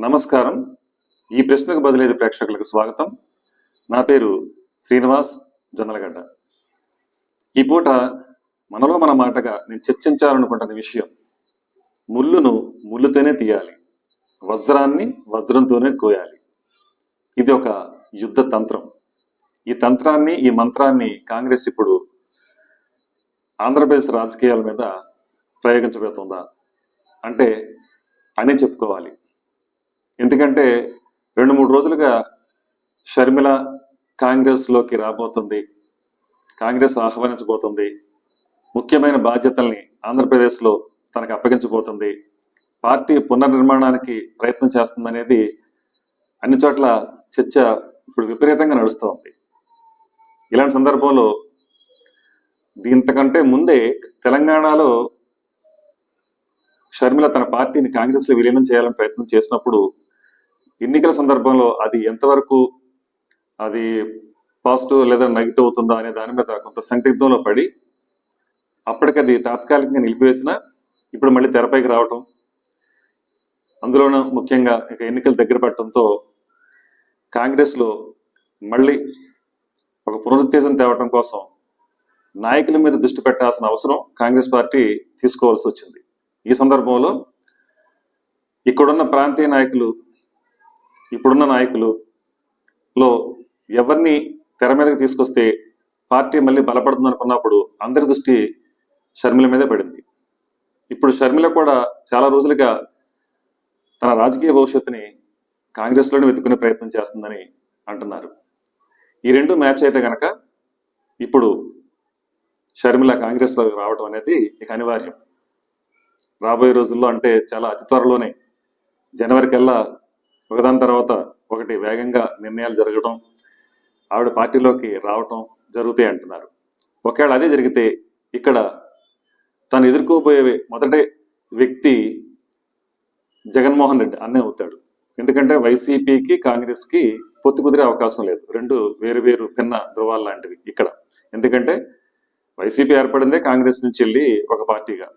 నమస్కారం. ఈ ప్రశ్నకు బదిలేదు ప్రేక్షకులకు స్వాగతం. నా పేరు శ్రీనివాస్ జొన్నలగడ్డ. ఈ పూట మనలో మన మాటగా నేను చర్చించాలనుకుంటున్న విషయం ముళ్ళును ముళ్ళుతోనే తీయాలి. వజ్రాన్ని వజ్రంతోనే కోయాలి. ఇది ఒక యుద్ధ తంత్రం. ఈ తంత్రాన్ని ఈ మంత్రాన్ని కాంగ్రెస్ ఇప్పుడు ఆంధ్రప్రదేశ్ రాజకీయాల మీద ప్రయోగించబోతుందా? అంటే అని చెప్పుకోవాలి. ఎందుకంటే రెండు మూడు రోజులుగా షర్మిల కాంగ్రెస్లోకి రాబోతుంది. కాంగ్రెస్ ఆహ్వానించబోతుంది. ముఖ్యమైన బాధ్యతల్ని ఆంధ్రప్రదేశ్లో తనకు అప్పగించబోతుంది. పార్టీ పునర్నిర్మాణానికి ప్రయత్నం చేస్తుందనేది అన్ని చోట్ల చర్చ ఇప్పుడు విపరీతంగా నడుస్తోంది ఇలాంటి సందర్భంలో దీంతకంటే ముందే తెలంగాణలో షర్మిల తన పార్టీని కాంగ్రెస్లో విలీనం చేయాలని ప్రయత్నం చేసినప్పుడు ఎన్నికల సందర్భంలో అది ఎంతవరకు అది పాజిటివ్ లేదా నెగిటివ్ అవుతుందా అనే దాని మీద కొంత సందిగ్ధంలో పడి అప్పటికది తాత్కాలికంగా నిలిపివేసిన ఇప్పుడు మళ్ళీ తెరపైకి రావటం అందులోనూ ముఖ్యంగా ఇక ఎన్నికలు దగ్గర పడటంతో కాంగ్రెస్లో మళ్ళీ ఒక పునరుత్తేజం తేవటం కోసం నాయకుల మీద దృష్టి పెట్టాల్సిన అవసరం కాంగ్రెస్ పార్టీ తీసుకోవాల్సి వచ్చింది. ఈ సందర్భంలో ఇక్కడున్న ప్రాంతీయ నాయకులు ఇప్పుడున్న నాయకులు లో ఎవరిని తెర మీదకి తీసుకొస్తే పార్టీ మళ్ళీ బలపడుతుంది అనుకున్నప్పుడు అందరి దృష్టి షర్మిల మీదే పడింది. ఇప్పుడు షర్మిల కూడా చాలా రోజులుగా తన రాజకీయ భవిష్యత్తుని కాంగ్రెస్లోనే వెతుకునే ప్రయత్నం చేస్తుందని అంటున్నారు. ఈ రెండు మ్యాచ్ అయితే కనుక ఇప్పుడు షర్మిల కాంగ్రెస్లో రావడం అనేది ఇక అనివార్యం. రాబోయే రోజుల్లో అంటే చాలా అతి త్వరలోనే జనవరి కల్లా ఒకదాని తర్వాత ఒకటి వేగంగా నిర్ణయాలు జరగడం ఆవిడ పార్టీలోకి రావటం జరుగుతాయి అంటున్నారు. ఒకవేళ అదే జరిగితే ఇక్కడ తను ఎదుర్కోబోయే మొదటి వ్యక్తి జగన్మోహన్ రెడ్డి అన్నే అవుతాడు. ఎందుకంటే వైసీపీకి కాంగ్రెస్కి పొత్తు కుదిరే అవకాశం లేదు. రెండు వేరు వేరు భిన్న ధృవాలు లాంటివి ఇక్కడ. ఎందుకంటే వైసీపీ ఏర్పడిందే కాంగ్రెస్ నుంచి వెళ్ళి ఒక పార్టీగా.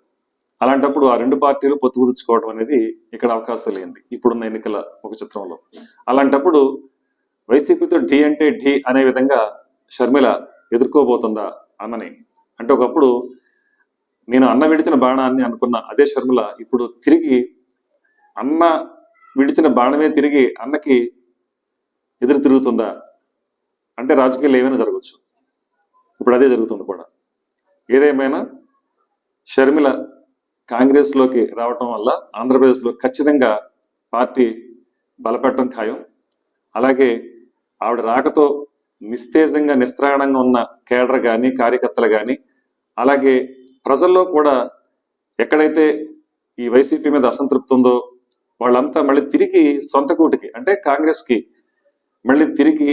అలాంటప్పుడు ఆ రెండు పార్టీలు పొత్తు కుదుర్చుకోవడం అనేది ఇక్కడ అవకాశం లేనిది. ఇప్పుడున్న ఎన్నికల ఒక చిత్రంలో. అలాంటప్పుడు వైసీపీతో ఢీ అంటే ఢీ అనే విధంగా షర్మిల ఎదుర్కోబోతుందా అన్నని. అంటే ఒకప్పుడు నేను అన్న విడిచిన బాణాన్ని అనుకున్న అదే షర్మిల ఇప్పుడు తిరిగి అన్న విడిచిన బాణమే తిరిగి అన్నకి ఎదురు తిరుగుతుందా? అంటే రాజకీయాలు ఏమైనా జరగచ్చు ఇప్పుడు అదే జరుగుతుంది కూడా. ఏదేమైనా షర్మిల కాంగ్రెస్లోకి రావటం వల్ల ఆంధ్రప్రదేశ్లో ఖచ్చితంగా పార్టీ బలపెట్టడం ఖాయం. అలాగే ఆవిడ రాకతో నిస్తేజంగా నిస్త్రాణంగా ఉన్న కేడర్ కానీ కార్యకర్తలు కానీ అలాగే ప్రజల్లో కూడా ఎక్కడైతే ఈ వైసీపీ మీద అసంతృప్తి ఉందో వాళ్ళంతా మళ్ళీ తిరిగి సొంత కూటికి అంటే కాంగ్రెస్కి మళ్ళీ తిరిగి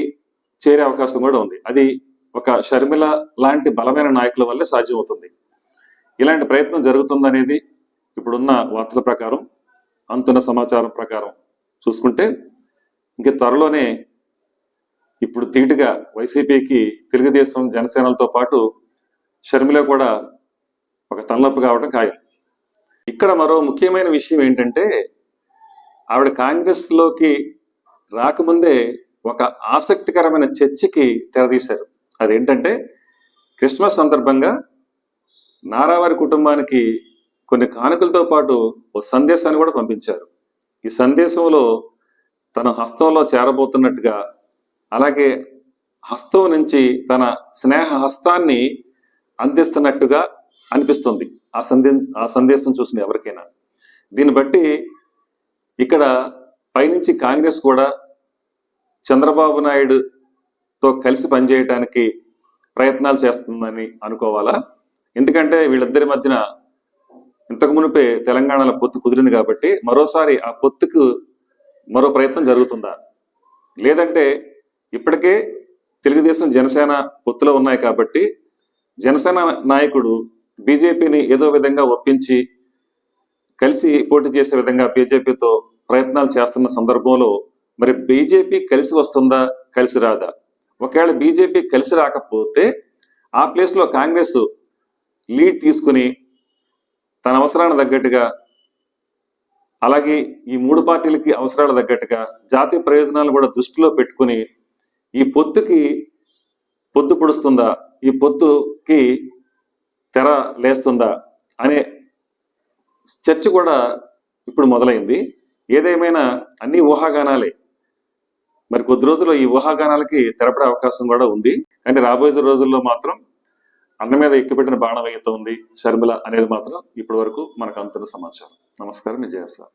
చేరే అవకాశం కూడా ఉంది. అది ఒక షర్మిల లాంటి బలమైన నాయకుల వల్లే సాధ్యమవుతుంది. ఇలాంటి ప్రయత్నం జరుగుతుందనేది ఇప్పుడున్న వార్తల ప్రకారం అంతున్న సమాచారం ప్రకారం చూసుకుంటే ఇంక త్వరలోనే ఇప్పుడు తీటుగా వైసీపీకి తెలుగుదేశం జనసేనలతో పాటు షర్మిల కూడా ఒక తలనొప్పి కావడం ఖాయం. ఇక్కడ మరో ముఖ్యమైన విషయం ఏంటంటే ఆవిడ కాంగ్రెస్లోకి రాకముందే ఒక ఆసక్తికరమైన చర్చకి తెరదీశారు. అదేంటంటే క్రిస్మస్ సందర్భంగా నారావారి కుటుంబానికి కొన్ని కానుకలతో పాటు ఓ సందేశాన్ని కూడా పంపించారు. ఈ సందేశంలో తన హస్తంలో చేరబోతున్నట్టుగా అలాగే హస్తం నుంచి తన స్నేహ హస్తాన్ని అందిస్తున్నట్టుగా అనిపిస్తుంది. ఆ సందే ఆ సందేశం చూసిన ఎవరికైనా. దీన్ని బట్టి ఇక్కడ పైనుంచి కాంగ్రెస్ కూడా చంద్రబాబు నాయుడుతో కలిసి పనిచేయటానికి ప్రయత్నాలు చేస్తుందని అనుకోవాలా? ఎందుకంటే వీళ్ళిద్దరి మధ్యన ఇంతకు మునిపే తెలంగాణలో పొత్తు కుదిరింది కాబట్టి మరోసారి ఆ పొత్తుకు మరో ప్రయత్నం జరుగుతుందా? లేదంటే ఇప్పటికే తెలుగుదేశం జనసేన పొత్తులో ఉన్నాయి కాబట్టి జనసేన నాయకుడు బీజేపీని ఏదో విధంగా ఒప్పించి కలిసి పోటీ చేసే విధంగా బీజేపీతో ప్రయత్నాలు చేస్తున్న సందర్భంలో మరి బీజేపీ కలిసి వస్తుందా కలిసి రాదా? ఒకవేళ బీజేపీ కలిసి రాకపోతే ఆ ప్లేస్లో కాంగ్రెస్ లీడ్ తీసుకుని తన అవసరానికి తగ్గట్టుగా అలాగే ఈ మూడు పార్టీలకి అవసరాలు తగ్గట్టుగా జాతీయ ప్రయోజనాలు కూడా దృష్టిలో పెట్టుకుని ఈ పొత్తుకి పొద్దు పొడుస్తుందా ఈ పొత్తుకి తెర లేస్తుందా అనే చర్చ కూడా ఇప్పుడు మొదలైంది. ఏదేమైనా అన్ని ఊహాగానాలే. మరి కొద్ది రోజుల్లో ఈ ఊహాగానాలకి తెరపడే అవకాశం కూడా ఉంది. కానీ రాబోయే రోజుల్లో మాత్రం అన్న మీద ఎక్కుపెట్టిన బాణం ఉంది షర్మిల అనేది మాత్రం ఇప్పటి వరకు మనకు అంతున్న సమాచారం. నమస్కారం విజయ సార్.